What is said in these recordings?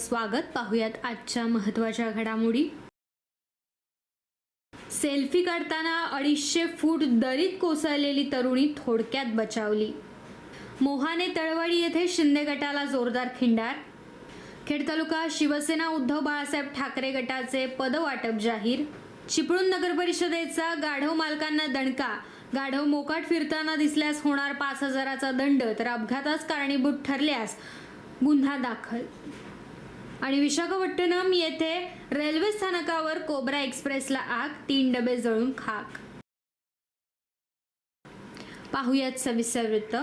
स्वागत. पाहुयात आजच्या महत्त्वाच्या घडामोडी. सेल्फी काढताना अडीचशे फूट दरीत कोसळलेली तरुणी थोडक्यात बचावली. मोहाने तळवाडी येथे शिंदे गटाला जोरदार खिंडार. खेड तालुका शिवसेना उद्धव बाळासाहेब ठाकरे गटाचे पदवाटप जाहीर. चिपळूण नगर परिषदेचा गाढव मालकांना दणका. गाढव मोकाट फिरताना दिसल्यास होणार पाच हजाराचा दंड तर अपघातास कारणीभूत ठरल्यास गुन्हा दाखल. आणि विशाखापट्टणम येथे रेल्वे स्थानकावर कोब्रा एक्सप्रेसला आग तीन डबे जळून खाक. पाहुयात सविस्तर वृत्त.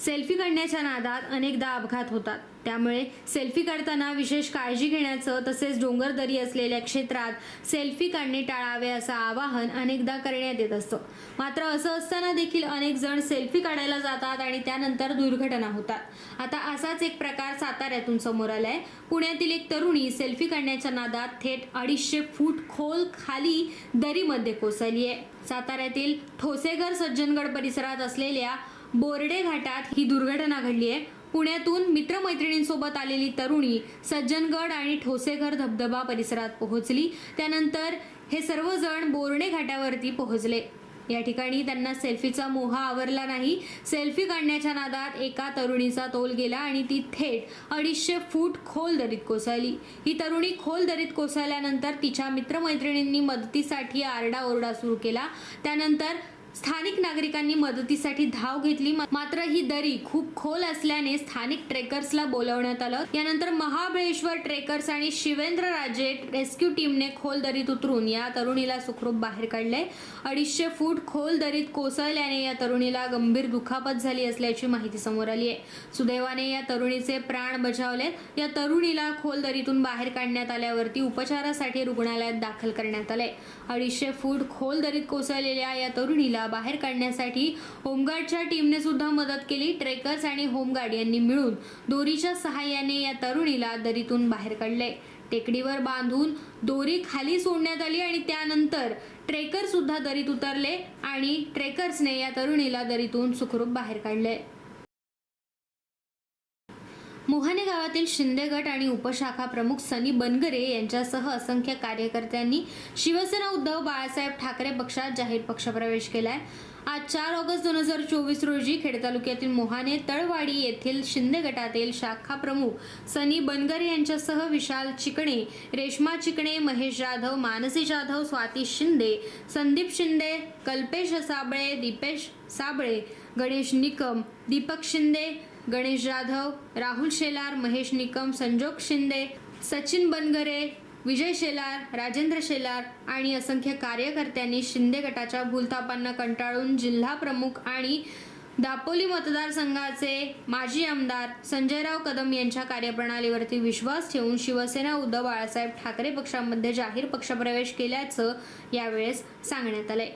सेल्फी काढण्याच्या नादात अनेकदा अपघात होतात. त्यामुळे सेल्फी काढताना विशेष काळजी घेण्याचं तसेच डोंगरदरी असलेल्या क्षेत्रात सेल्फी काढणे टाळावे असं आवाहन अनेकदा करण्यात येत असतं. मात्र असं असताना देखील अनेक जण सेल्फी काढायला जातात आणि त्यानंतर दुर्घटना होतात. आता असाच एक प्रकार साताऱ्यातून समोर आलाय. पुण्यातील एक तरुणी सेल्फी काढण्याच्या नादात थेट अडीचशे फूट खोल खाली दरीमध्ये कोसळली आहे साताऱ्यातील ठोसेघर सज्जनगड परिसरात असलेल्या बोर्डे घाटात ही दुर्घटना घडली आहे. पुण्यातून मित्रमैत्रिणींसोबत आलेली तरुणी सज्जनगड आणि ठोसेघर धबधबा परिसरात पोहोचली. त्यानंतर हे सर्वजण बोर्णे घाटावरती पोहोचले. या ठिकाणी त्यांना सेल्फीचा मोहा आवरला नाही. सेल्फी काढण्याच्या नादात एका तरुणीचा तोल गेला आणि ती थेट अडीचशे फूट खोल दरीत कोसळली. ही तरुणी खोल दरीत कोसळल्यानंतर तिच्या मित्रमैत्रिणींनी मदतीसाठी आरडाओरडा सुरू केला. त्यानंतर स्थानिक नागरिकांनी मदतीसाठी धाव घेतली. मात्र ही दरी खूप खोल असल्याने स्थानिक ट्रेकर्सला बोलवण्यात आलं. यानंतर महाबळेश्वर ट्रेकर्स आणि शिवेंद्र राजे रेस्क्यू टीमने खोल दरीत उतरून या तरुणीला सुखरूप बाहेर काढले अडीचशे फूट खोल दरीत कोसळल्याने या तरुणीला गंभीर दुखापत झाली असल्याची माहिती समोर आली आहे. सुदैवाने या तरुणीचे प्राण बचावले या तरुणीला खोल दरीतून बाहेर काढण्यात आल्यावरती उपचारासाठी रुग्णालयात दाखल करण्यात आले अडीचशे फूट खोल दरीत कोसळलेल्या या तरुणीला बाहेर काढण्यासाठी होमगार्डच्या टीमने सुद्धा मदत केली. ट्रेकर्स आणि होमगार्ड यांनी मिळून दोरीच्या सहाय्याने या तरुणीला दरीतून बाहेर काढले. टेकडीवर बांधून दोरी खाली सोडण्यात आली आणि त्यानंतर ट्रेकर सुद्धा दरीत उतरले आणि ट्रेकर्सने या तरुणीला दरीतून सुखरूप बाहेर काढले. मोहाने गावातील शिंदे गट आणि उपशाखा प्रमुख सनी बनगरे यांच्यासह असंख्य कार्यकर्त्यांनी शिवसेना उद्धव बाळासाहेब ठाकरे पक्षात जाहीर पक्षप्रवेश केलाय. आज चार ऑगस्ट दोन हजार चोवीस रोजी खेड तालुक्यातील मोहाने तळवाडी येथील शिंदे गटातील शाखा प्रमुख सनी बनगरे यांच्यासह विशाल चिकणे रेश्मा चिकणे महेश जाधव मानसी जाधव स्वाती शिंदे संदीप शिंदे कल्पेश साबळे दीपेश साबळे गणेश निकम दीपक शिंदे गणेश जाधव राहुल शेलार महेश निकम संजोग शिंदे सचिन बनगरे विजय शेलार राजेंद्र शेलार आणि असंख्य कार्यकर्त्यांनी शिंदे गटाच्या भूलथापांना कंटाळून जिल्हा प्रमुख आणि दापोली मतदारसंघाचे माजी आमदार संजयराव कदम यांच्या कार्यप्रणालीवरती विश्वास ठेवून शिवसेना उद्धव बाळासाहेब ठाकरे पक्षामध्ये जाहीर पक्षप्रवेश केल्याचं यावेळेस सांगण्यात आलंय.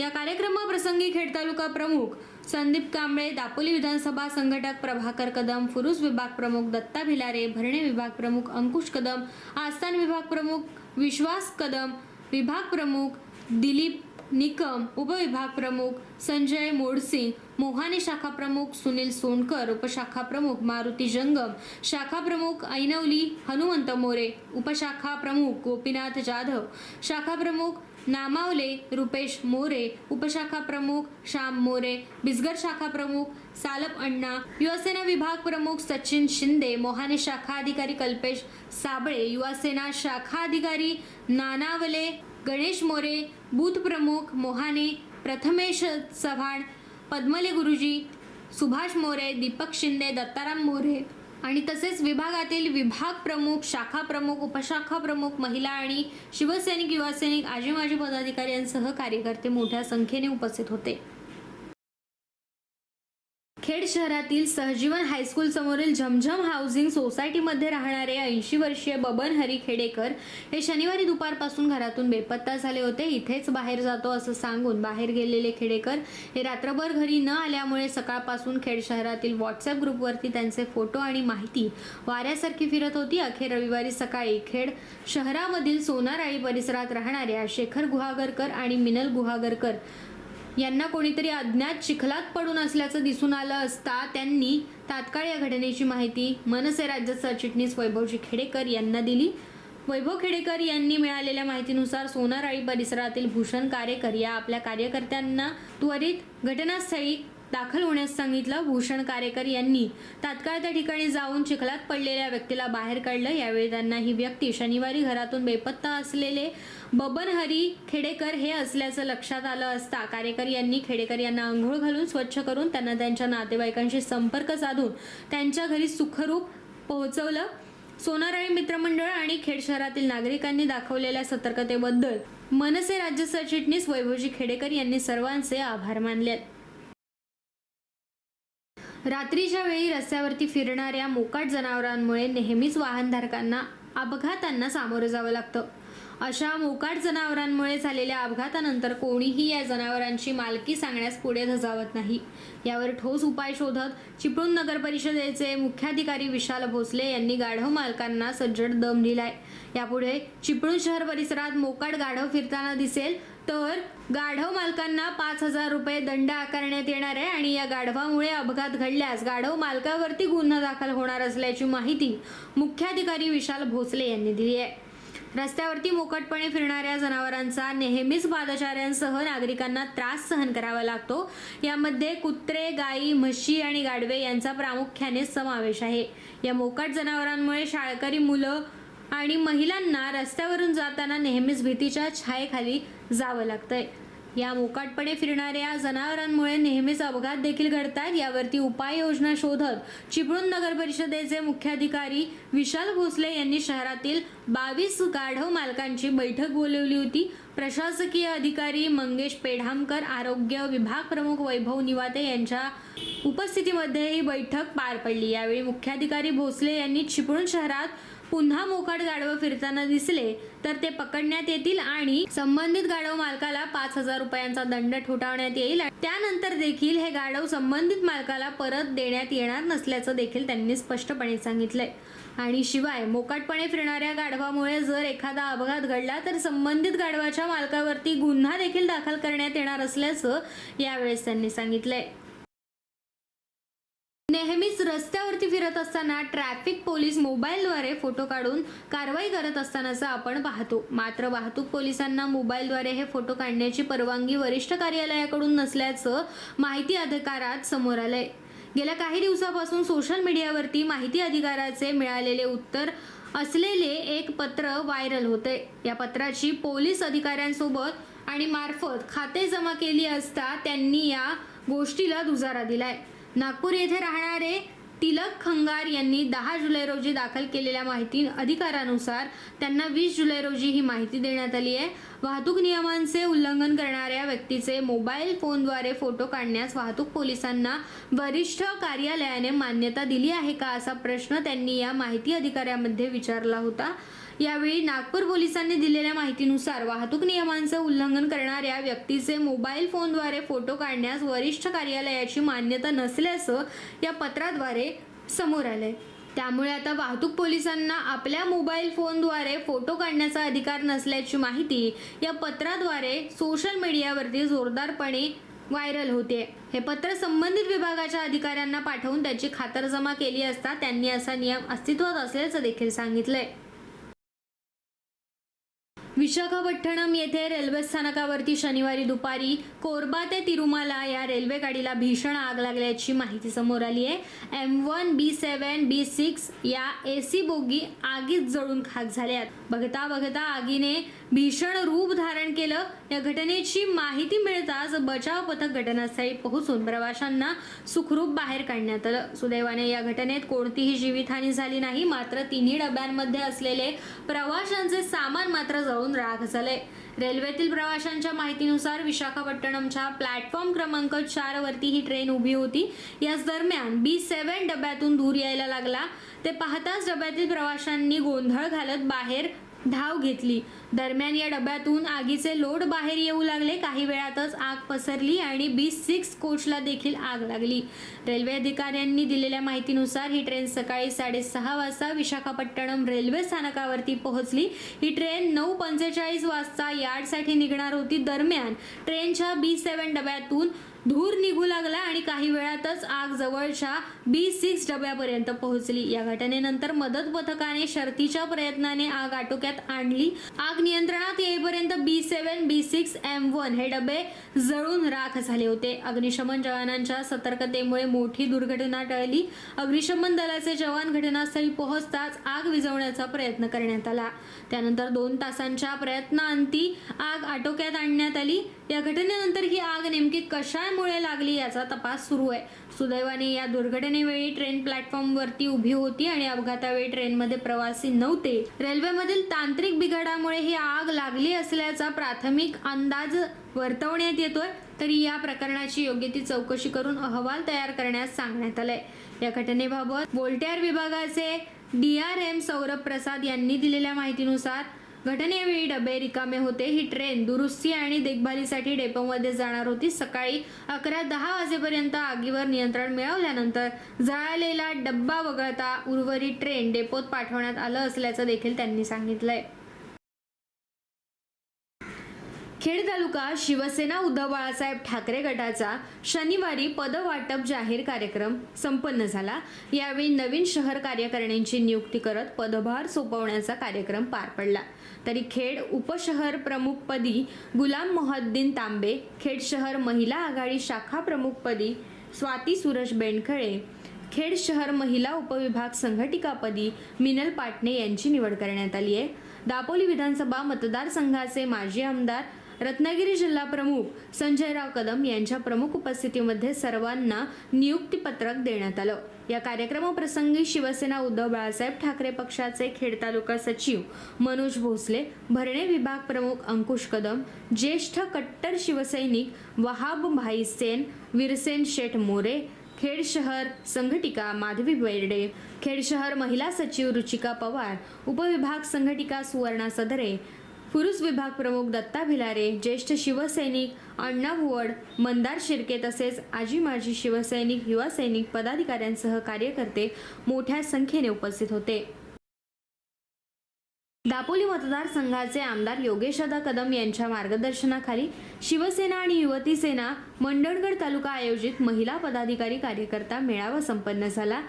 या कार्यक्रमाप्रसंगी खेड तालुका प्रमुख संदीप कांबळे दापोली विधानसभा संघटक प्रभाकर कदम फुरुस विभाग प्रमुख दत्ता भिलारे भरणे विभाग प्रमुख अंकुश कदम आस्थान विभाग प्रमुख विश्वास कदम विभाग प्रमुख दिलीप निकम उपविभाग प्रमुख संजय मोडसिंग मोहाने शाखा प्रमुख सुनील सोनकर उपशाखा प्रमुख मारुती जंगम शाखा प्रमुख ऐनवली हनुमंत मोरे उपशाखा प्रमुख गोपीनाथ जाधव शाखा प्रमुख नामावले रुपेश मोरे उपशाखा प्रमुख श्याम मोरे बिसगर शाखा प्रमुख सालप अण्णा युवासेना विभाग प्रमुख सचिन शिंदे मोहाने शाखा अधिकारी कल्पेश साबळे युवासेना शाखा अधिकारी नानावले गणेश मोरे बूथ प्रमुख मोहाने प्रथमेश चव्हाण पद्मले गुरुजी सुभाष मोरे दीपक शिंदे दत्ताराम मोरे. आणि तसेच विभागातील विभाग प्रमुख शाखा प्रमुख उपशाखा प्रमुख महिला आणि शिवसैनिक युवासैनिक आजी माजी पदाधिकारी यांसह कार्यकर्ते मोठ्या संख्येने उपस्थित होते. खेड शहरातील सहजीवन हायस्कूल समोरील झमझम हाऊसिंग सोसायटीमध्ये राहणारे ऐंशी वर्षीय बबन हरी खेडेकर हे शनिवारी दुपारपासून घरातून बेपत्ता झाले होते. इथेच बाहेर जातो असं सांगून बाहेर गेलेले खेडेकर हे रात्रभर घरी न आल्यामुळे सकाळपासून खेड शहरातील व्हॉट्सअप ग्रुपवरती त्यांचे फोटो आणि माहिती वाऱ्यासारखी फिरत होती. अखेर रविवारी सकाळी खेड शहरामधील सोनाराळी परिसरात राहणाऱ्या शेखर गुहागरकर आणि मिनल गुहागरकर यांना कोणीतरी अज्ञात चिखलात पडून असल्याचं दिसून आलं असता त्यांनी तात्काळ या घटनेची माहिती मनसे राज्य सरचिटणीस वैभवजी खेडेकर यांना दिली. वैभव खेडेकर यांनी मिळालेल्या माहितीनुसार सोनाराळी परिसरातील भूषण कारेकर या आपल्या कार्यकर्त्यांना त्वरित घटनास्थळी दाखल होण्यास सांगितलं भूषण कारेकर यांनी. तात्काळ त्या ठिकाणी जाऊन चिखलात पडलेल्या व्यक्तीला बाहेर काढलं. यावेळी त्यांना ही व्यक्ती शनिवारी घरातून बेपत्ता असलेले बबन हरी खेडेकर हे असल्याचं लक्षात आलं असता कारेकर यांनी खेडेकर यांना आंघोळ घालून स्वच्छ करून त्यांना त्यांच्या नातेवाईकांशी संपर्क साधून त्यांच्या घरी सुखरूप पोहोचवलं. सोनाराळी मित्रमंडळ आणि खेड शहरातील नागरिकांनी दाखवलेल्या सतर्कतेबद्दल मनसे राज्य सरचिटणीस वैभवजी खेडेकर यांनी सर्वांचे आभार मानले रात्रीच्या वेळी रस्त्यावरती फिरणाऱ्या मोकाट जनावरांमुळे नेहमीच वाहनधारकांना अपघातांना सामोरं जावं लागतं. अशा मोकाट जनावरांमुळे झालेल्या अपघातानंतर कोणीही या जनावरांची मालकी सांगण्यास पुढे धजावत नाही. यावर ठोस उपाय शोधत चिपळूण नगर परिषदेचे मुख्याधिकारी विशाल भोसले यांनी गाढव मालकांना सज्जड दम दिलाय. यापुढे चिपळूण शहर परिसरात मोकाट गाढव फिरताना दिसेल तर गाढव मालकांना पाच हजार रुपये दंड आकारण्यात येणार आहे आणि या गाढवामुळे अपघात घडल्यास गाढव मालकावरती गुन्हा दाखल होणार असल्याची माहिती मुख्याधिकारी विशाल भोसले यांनी दिली आहे. रस्त्यावरती मोकटपणे फिरणाऱ्या जनावरांचा नेहमीच पादचाऱ्यांसह नागरिकांना त्रास सहन करावा लागतो. यामध्ये कुत्रे गायी म्हशी आणि गाढवे यांचा प्रामुख्याने समावेश आहे. या मोकट जनावरांमुळे शाळकरी मुलं आणि महिलांना रस्त्यावरून जाताना नेहमीच भीतीच्या छायेखाली जावं लागतंय. या मोकाटपणे फिरणाऱ्या जनावरांमुळे नेहमीच अपघात देखील घडतात. यावरती उपाययोजना शोधत चिपळूण नगर परिषदेचे मुख्याधिकारी विशाल भोसले यांनी शहरातील बावीस गाढव मालकांची बैठक बोलवली होती. प्रशासकीय अधिकारी मंगेश पेढामकर आरोग्य विभाग प्रमुख वैभव निवाते यांच्या उपस्थितीमध्ये ही बैठक पार पडली. यावेळी मुख्याधिकारी भोसले यांनी चिपळूण शहरात पुन्हा मोकाट गाढवं फिरताना दिसले तर ते पकडण्यात येतील आणि संबंधित गाढव मालकाला पाच हजार रुपयांचा दंड ठोठावण्यात येईल. त्यानंतर देखील हे गाढव संबंधित मालकाला परत देण्यात येणार नसल्याचं देखील त्यांनी स्पष्टपणे सांगितलंय. आणि शिवाय मोकाटपणे फिरणाऱ्या गाढवामुळे जर एखादा अपघात घडला तर संबंधित गाढवाच्या मालकावरती गुन्हा देखील दाखल करण्यात येणार असल्याचं यावेळेस त्यांनी सांगितलंय. नेहमीच रस्त्यावरती फिरत असताना ट्रॅफिक पोलीस मोबाईलद्वारे फोटो काढून कारवाई करत असतानाचं आपण पाहतो. मात्र वाहतूक पोलिसांना मोबाईलद्वारे हे फोटो काढण्याची परवानगी वरिष्ठ कार्यालयाकडून नसल्याचं माहिती अधिकारात समोर आलंय. गेल्या काही दिवसापासून सोशल मीडियावरती माहिती अधिकाराचे मिळालेले उत्तर असलेले एक पत्र व्हायरल होते या पत्राची पोलीस अधिकाऱ्यांसोबत आणि मार्फत खाते जमा केली असता त्यांनी या गोष्टीला दुजारा दिलाय. नागपूर येथे राहणारे तिलक खंगार यांनी दहा जुलै रोजी दाखल केलेल्या माहिती अधिकारानुसार त्यांना वीस जुलै रोजी ही माहिती देण्यात आली आहे. वाहतूक नियमांचे उल्लंघन करणाऱ्या व्यक्तीचे मोबाईल फोनद्वारे फोटो काढण्यास वाहतूक पोलिसांना वरिष्ठ कार्यालयाने मान्यता दिली आहे का असा प्रश्न त्यांनी या माहिती अधिकाऱ्यामध्ये विचारला होता. यावेळी नागपूर पोलिसांनी दिलेल्या माहितीनुसार वाहतूक नियमांचं उल्लंघन करणाऱ्या व्यक्तीचे मोबाईल फोनद्वारे फोटो काढण्यास वरिष्ठ कार्यालयाची मान्यता नसल्याचं या पत्राद्वारे समोर आलंय. त्यामुळे आता वाहतूक पोलिसांना आपल्या मोबाईल फोनद्वारे फोटो काढण्याचा अधिकार नसल्याची माहिती या पत्राद्वारे सोशल मीडियावरती जोरदारपणे व्हायरल होते. हे पत्र संबंधित विभागाच्या अधिकाऱ्यांना पाठवून त्याची खातरजमा केली असता त्यांनी असा नियम अस्तित्वात असल्याचं देखील सांगितलंय. विशाखापट्टणम येथे रेल्वे स्थानकावरती शनिवारी दुपारी कोरबा ते तिरुमाला या रेल्वे गाडीला भीषण आग लागल्याची माहिती समोर आली आहे. M one B seven B six या ए सी बोगी आगीत जळून खाक झाल्यात. बघता बघता आगीने भीषण रूप धारण केलं. या घटनेची माहिती मिळताच बचाव पथक घटनास्थळी पोहोचून प्रवाशांना सुखरूप बाहेर काढण्यात आलं. सुदैवाने या घटनेत कोणतीही जीवितहानी झाली नाही मात्र तिन्ही डब्यांमध्ये असलेले प्रवाशांचे सामान मात्र जळून राख झाले. रेल्वेतील प्रवाशांच्या माहितीनुसार विशाखापट्टणमच्या प्लॅटफॉर्म क्रमांक चार वरती ही ट्रेन उभी होती. याच दरम्यान बी सेवन डब्यातून दूर यायला लागला. ते पाहताच डब्यातील प्रवाशांनी गोंधळ घालत बाहेर धाव घेतली. दरम्यान या डब्यातून आगीचे लोड बाहेर येऊ लागले. काही वेळातच आग पसरली आणि बी सिक्स कोचला देखील आग लागली. रेल्वे अधिकाऱ्यांनी दिलेल्या माहितीनुसार ही ट्रेन सकाळी साडेसहा वाजता विशाखापट्टणम रेल्वे स्थानकावरती पोहोचली. ही ट्रेन नऊ पंचेचाळीस वाजता यार्डसाठी निघणार होती. दरम्यान ट्रेनच्या बी सेवन डब्यातून धूर निघू लागला आणि काही वेळातच आग जवळच्या बी सिक्स डब्यापर्यंत पोहोचली. या घटनेनंतर मदत पथकाने शर्तीच्या प्रयत्नाने आग आटोक्यात आणली. आग नियंत्रणात येईपर्यंत B seven B six M one हे डबे जळून राख झाले होते. अग्निशमन जवानांच्या सतर्कतेमुळे मोठी दुर्घटना टळली. अग्निशमन दलाचे जवान घटनास्थळी पोहोचताच आग विझवण्याचा प्रयत्न करण्यात आला. त्यानंतर दोन तासांच्या प्रयत्नांती आग आटोक्यात आणण्यात आली. या घटनेनंतर ही आग नेमकी कशामुळे लागली याचा तपास सुरू आहे. सुदैवाने या दुर्घटनेवेळी ट्रेन प्लॅटफॉर्मवरती उभी होती आणि अपघातावेळी ट्रेनमध्ये प्रवासी नव्हते. रेल्वेमधील तांत्रिक बिघाडामुळे ही आग लागली असल्याचा प्राथमिक अंदाज वर्तवण्यात येतोय. तरी या प्रकरणाची योग्य ती चौकशी करून अहवाल तयार करण्यास सांगण्यात आलंय. या घटनेबाबत वोल्टेअर विभागाचे D R M Saurabh Prasad यांनी दिलेल्या माहितीनुसार घटनेवेळी डबे रिकामे होते. ही ट्रेन दुरुस्ती आणि देखभालीसाठी डेपोमध्ये जाणार होती. सकाळी अकरा दहा वाजेपर्यंत आगीवर नियंत्रण मिळवल्यानंतर जळालेला डब्बा वगळता उर्वरित ट्रेन डेपोत पाठवण्यात आलं असल्याचं देखील त्यांनी सांगितलंय. खेड तालुका शिवसेना उद्धव बाळासाहेब ठाकरे गटाचा शनिवारी पदवाटप जाहीर कार्यक्रम संपन्न झाला. यावेळी नवीन शहर कार्यकारिणींची नियुक्ती करत पदभार सोपवण्याचा कार्यक्रम पार पडला. तरी खेड उपशहर प्रमुखपदी गुलाम मोहद्दीन तांबे खेड शहर महिला आघाडी शाखा प्रमुखपदी स्वाती सुरज बेंडखळे खेड शहर महिला उपविभाग संघटिकापदी मिनल पाटणे यांची निवड करण्यात आली आहे. दापोली विधानसभा मतदारसंघाचे माजी आमदार रत्नागिरी जिल्हा प्रमुख संजयराव कदम यांच्या प्रमुख उपस्थितीमध्ये सर्वांना नियुक्तीपत्रक देण्यात आलं. या कार्यक्रमाप्रसंगी शिवसेना उद्धव बाळासाहेब ठाकरे पक्षाचे खेड तालुका सचिव मनोज भोसले भरणे विभाग प्रमुख अंकुश कदम ज्येष्ठ कट्टर शिवसैनिक वहाब भाई सेन विरसेन शेठ मोरे खेड शहर संघटिका माधवी बेर्डे खेड शहर महिला सचिव रुचिका पवार उपविभाग संघटिका सुवर्णा सदरे पुरुष विभाग प्रमुख दत्ता भिलारे ज्येष्ठ शिवसैनिक अण्णा भुवड मंदार शिर्के तसेच आजी माजी शिवसैनिक युवा सैनिक पदाधिकाऱ्यांसह कार्यकर्ते मोठ्या संख्येने उपस्थित होते. दापोली मतदारसंघाचे आमदार योगेशदा कदम यांच्या मार्गदर्शनाखाली शिवसेना आणि युवती सेना मंडणगड तालुका आयोजित महिला पदाधिकारी कार्यकर्ता मेळावा संपन्न झाला.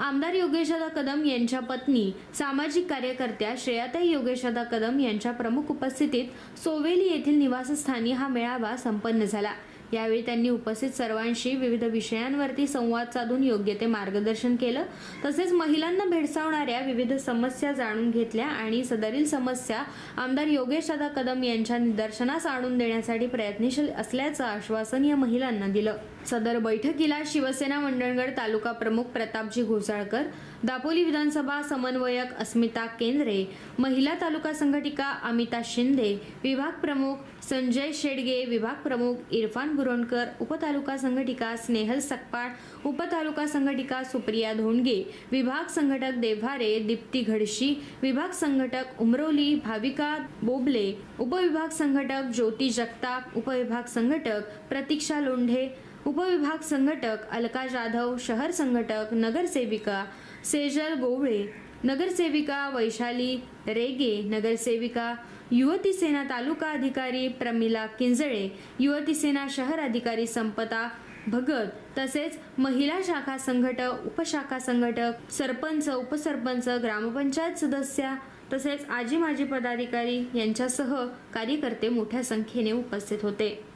आमदार योगेशदा कदम यांच्या पत्नी सामाजिक कार्यकर्त्या श्रेयाताई योगेशदा कदम यांच्या प्रमुख उपस्थितीत सोवेली येथील निवासस्थानी हा मेळावा संपन्न झाला. यावेळी त्यांनी उपस्थित सर्वांशी विविध विषयांवरती संवाद साधून योग्य ते मार्गदर्शन केलं. तसेच महिलांना भेडसावणाऱ्या विविध समस्या जाणून घेतल्या आणि सदरील समस्या आमदार योगेश दादा कदम यांच्या निदर्शनास आणून देण्यासाठी प्रयत्नशील असल्याचं आश्वासन या महिलांना दिलं. सदर बैठकीला शिवसेना मंडणगड तालुका प्रमुख प्रतापजी घोसाळकर दापोली विधानसभा समन्वयक अस्मिता केंद्रे महिला तालुका संघटिका अमिता शिंदे विभाग प्रमुख संजय शेडगे विभाग प्रमुख इरफान बुरोणकर उपतालुका संघटिका स्नेहल सकपाळ उपतालुका संघटिका सुप्रिया धोंडगे विभाग संघटक देव्हारे दीप्ती घडशी विभाग संघटक उमरोली भाविका बोबले उपविभाग संघटक ज्योती जगताप उपविभाग संघटक प्रतीक्षा लोंढे उपविभाग संघटक अलका जाधव शहर संघटक नगरसेविका सेजल गोवळे नगरसेविका वैशाली रेगे नगरसेविका युवती सेना तालुका अधिकारी प्रमिला किंजळे युवती सेना शहर अधिकारी संपता भगत तसेच महिला शाखा संघटक उपशाखा संघटक सरपंच उपसरपंच ग्रामपंचायत सदस्या तसेच आजी माजी पदाधिकारी यांच्यासह कार्यकर्ते मोठ्या संख्येने उपस्थित होते.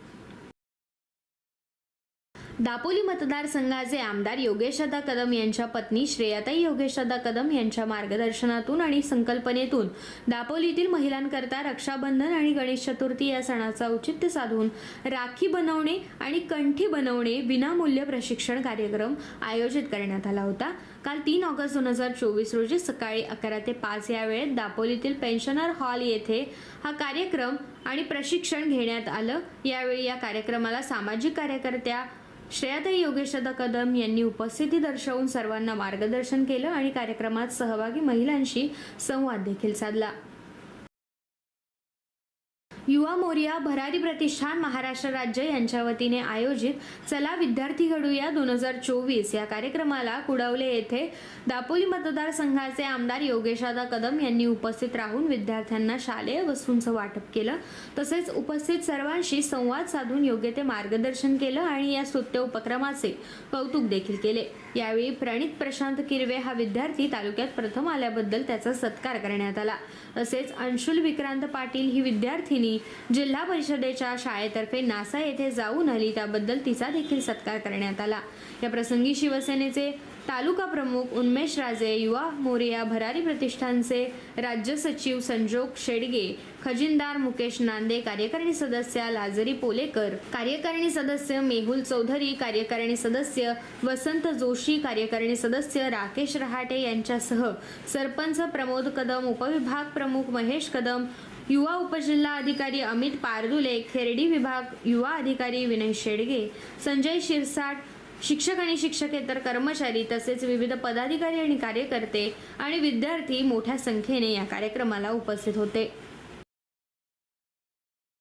दापोली मतदारसंघाचे आमदार योगेशदा कदम यांच्या पत्नी श्रेयाताई योगेशदा कदम यांच्या मार्गदर्शनातून आणि संकल्पनेतून दापोलीतील महिलांकरता रक्षाबंधन आणि गणेश चतुर्थी या सणाचा औचित्य साधून राखी बनवणे आणि कंठी बनवणे विनामूल्य प्रशिक्षण कार्यक्रम आयोजित करण्यात आला होता. काल तीन ऑगस्ट दोन हजार चोवीस रोजी सकाळी अकरा ते पाच या वेळेत दापोलीतील पेन्शनर हॉल येथे हा कार्यक्रम आणि प्रशिक्षण घेण्यात आलं. यावेळी या कार्यक्रमाला सामाजिक कार्यकर्त्या श्रेयाताई योगेशदा कदम यांनी उपस्थिती दर्शवून सर्वांना मार्गदर्शन केलं आणि कार्यक्रमात सहभागी महिलांशी संवाद देखील साधला. युवा मोर्या भरारी प्रतिष्ठान महाराष्ट्र राज्य यांच्या वतीने आयोजित चला विद्यार्थी घडूया दोन हजार चोवीस या कार्यक्रमाला कुडवले येथे दापोली मतदारसंघाचे आमदार योगेशदा कदम यांनी उपस्थित राहून विद्यार्थ्यांना शालेय वस्तूंचं वाटप केलं. तसेच उपस्थित सर्वांशी संवाद साधून योग्य ते मार्गदर्शन केलं आणि या स्तुत्य उपक्रमाचे कौतुक देखील केले. यावेळी प्रणित प्रशांत किरवे हा विद्यार्थी तालुक्यात प्रथम आल्याबद्दल त्याचा सत्कार करण्यात आला. तसेच अंशुल विक्रांत पाटील ही विद्यार्थिनी जिल्हा परिषदेच्या शाळेतर्फे नासा येथे जाऊन आली. त्याबद्दल तिचा देखील सत्कार करण्यात आला. या प्रसंगी शिवसेनेचे तालुका प्रमुख उन्मेश राजे युवा मोरिया भरारी प्रतिष्ठानचे राज्य सचिव संजोग शेडगे खजिनदार मुकेश नांदे कार्यकारिणी सदस्य लाजरी पोलेकर कार्यकारिणी सदस्य मेहुल चौधरी कार्यकारिणी सदस्य वसंत जोशी कार्यकारिणी सदस्य राकेश रहाटे यांच्यासह सरपंच प्रमोद कदम उपविभाग प्रमुख महेश कदम युवा उपजिल्हा अधिकारी अमित पारदुले खेरडी विभाग युवा अधिकारी विनय शेडगे संजय शिरसाट शिक्षक आणि शिक्षकेतर कर्मचारी तसेच विविध पदाधिकारी आणि कार्यकर्ते आणि विद्यार्थी मोठ्या संख्येने या कार्यक्रमाला उपस्थित होते.